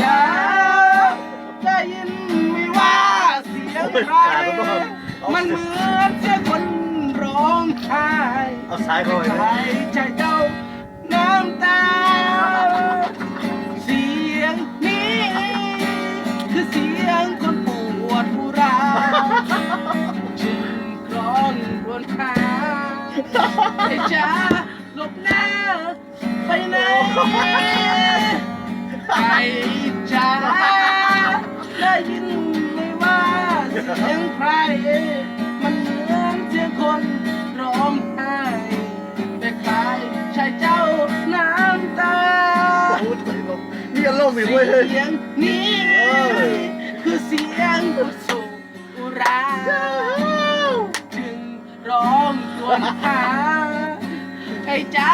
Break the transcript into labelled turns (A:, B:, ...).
A: จ้าได้ยินไม่ว่าเสียงใครมันเหมือนเสียงคนร้องไห้
B: เอาซ้ายเข้าไป
A: ใครใจเจ้าน้ำตา เสียงนี้ คือเสียงคนปวดบุราจึงครองรวนหาไอ้จ้าหลบหน้าไปไหน เสียงใครมันเหมือนเสียงคนร้องไห้แต่ใครใช่เจ้าน้ำตา
B: นี่อารมณ์อีกเว้ยเฮ้ย
A: เสียงนี้คือเสียงผู้สูอุราจึงร้องครวญหาไอ้จ้า